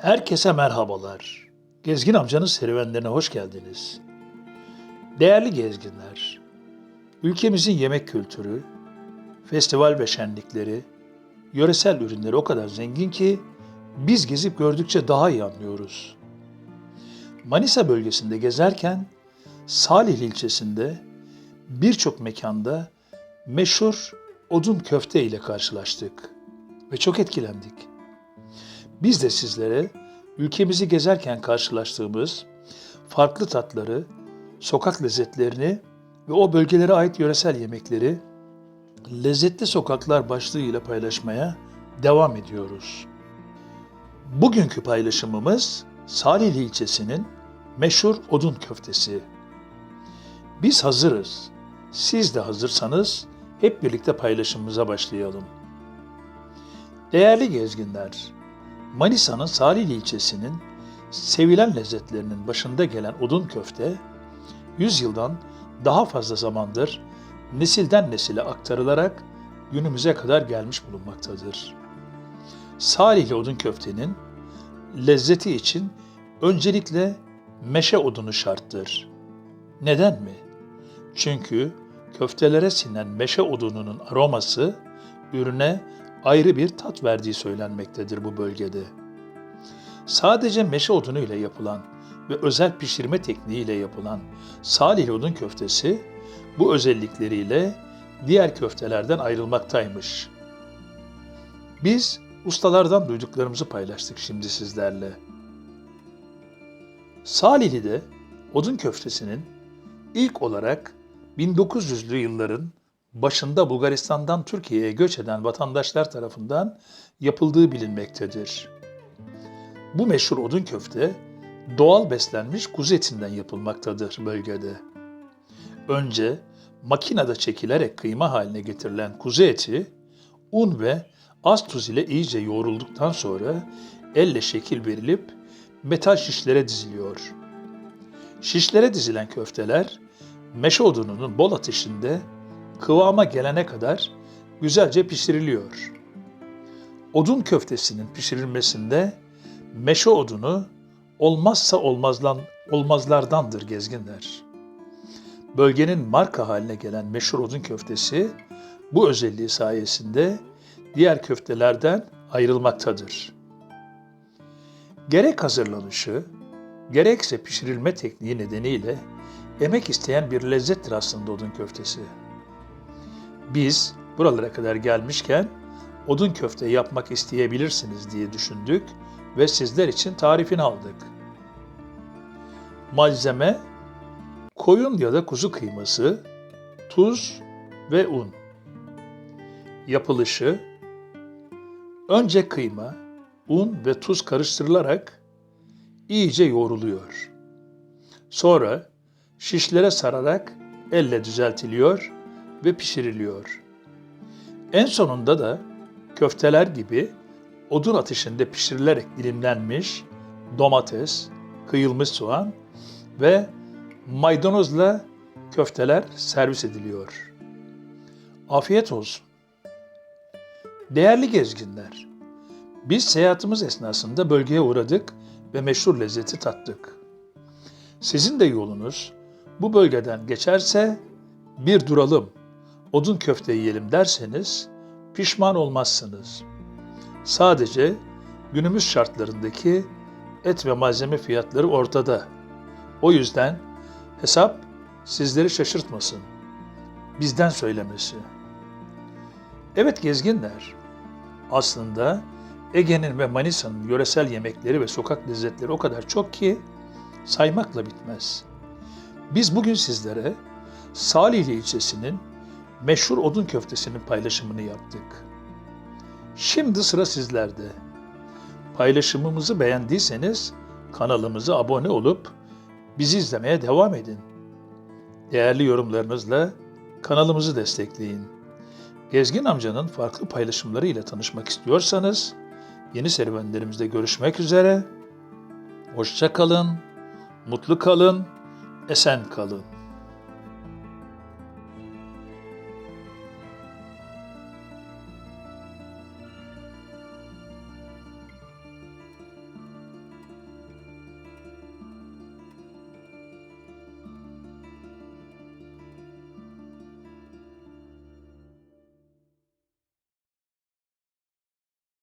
Herkese merhabalar. Gezgin amcanın serüvenlerine hoş geldiniz. Değerli gezginler, ülkemizin yemek kültürü, festival ve şenlikleri, yöresel ürünleri o kadar zengin ki biz gezip gördükçe daha iyi anlıyoruz. Manisa bölgesinde gezerken Salihli ilçesinde birçok mekanda meşhur odun köfte ile karşılaştık ve çok etkilendik. Biz de sizlere ülkemizi gezerken karşılaştığımız farklı tatları, sokak lezzetlerini ve o bölgelere ait yöresel yemekleri Lezzetli Sokaklar başlığıyla paylaşmaya devam ediyoruz. Bugünkü paylaşımımız Salihli ilçesinin meşhur odun köftesi. Biz hazırız. Siz de hazırsanız hep birlikte paylaşımımıza başlayalım. Değerli gezginler, Manisa'nın Salihli ilçesinin sevilen lezzetlerinin başında gelen odun köfte, 100 yıldan daha fazla zamandır nesilden nesile aktarılarak günümüze kadar gelmiş bulunmaktadır. Salihli odun köftenin lezzeti için öncelikle meşe odunu şarttır. Neden mi? Çünkü köftelere sinen meşe odununun aroması ürüne ayrı bir tat verdiği söylenmektedir bu bölgede. Sadece meşe odunu ile yapılan ve özel pişirme tekniğiyle yapılan Salihli odun köftesi bu özellikleriyle diğer köftelerden ayrılmaktaymış. Biz ustalardan duyduklarımızı paylaştık şimdi sizlerle. Salihli'de odun köftesinin ilk olarak 1900'lü yılların başında Bulgaristan'dan Türkiye'ye göç eden vatandaşlar tarafından yapıldığı bilinmektedir. Bu meşhur odun köfte doğal beslenmiş kuzu etinden yapılmaktadır bölgede. Önce makinede çekilerek kıyma haline getirilen kuzu eti un ve az tuz ile iyice yoğrulduktan sonra elle şekil verilip metal şişlere diziliyor. Şişlere dizilen köfteler meşe odununun bol ateşinde kıvama gelene kadar güzelce pişiriliyor. Odun köftesinin pişirilmesinde meşe odunu olmazsa olmazlan, olmazlardandır gezginler. Bölgenin marka haline gelen meşhur odun köftesi bu özelliği sayesinde diğer köftelerden ayrılmaktadır. Gerek hazırlanışı, gerekse pişirilme tekniği nedeniyle emek isteyen bir lezzettir aslında odun köftesi. Biz buralara kadar gelmişken odun köfte yapmak isteyebilirsiniz diye düşündük ve sizler için tarifini aldık. Malzeme koyun ya da kuzu kıyması, tuz ve un. Yapılışı önce kıyma, un ve tuz karıştırılarak iyice yoğruluyor. Sonra şişlere sararak elle düzeltiliyor ve pişiriliyor. En sonunda da köfteler gibi odun ateşinde pişirilerek dilimlenmiş domates, kıyılmış soğan ve maydanozla köfteler servis ediliyor. Afiyet olsun. Değerli gezginler, biz seyahatimiz esnasında bölgeye uğradık ve meşhur lezzeti tattık. Sizin de yolunuz bu bölgeden geçerse bir duralım, odun köfte yiyelim derseniz pişman olmazsınız. Sadece günümüz şartlarındaki et ve malzeme fiyatları ortada. O yüzden hesap sizleri şaşırtmasın. Bizden söylemesi. Evet gezginler, aslında Ege'nin ve Manisa'nın yöresel yemekleri ve sokak lezzetleri o kadar çok ki saymakla bitmez. Biz bugün sizlere Salihli ilçesinin meşhur odun köftesinin paylaşımını yaptık. Şimdi sıra sizlerde. Paylaşımımızı beğendiyseniz kanalımıza abone olup bizi izlemeye devam edin. Değerli yorumlarınızla kanalımızı destekleyin. Gezgin amcanın farklı paylaşımları ile tanışmak istiyorsanız yeni serüvenlerimizde görüşmek üzere. Hoşça kalın, mutlu kalın, esen kalın.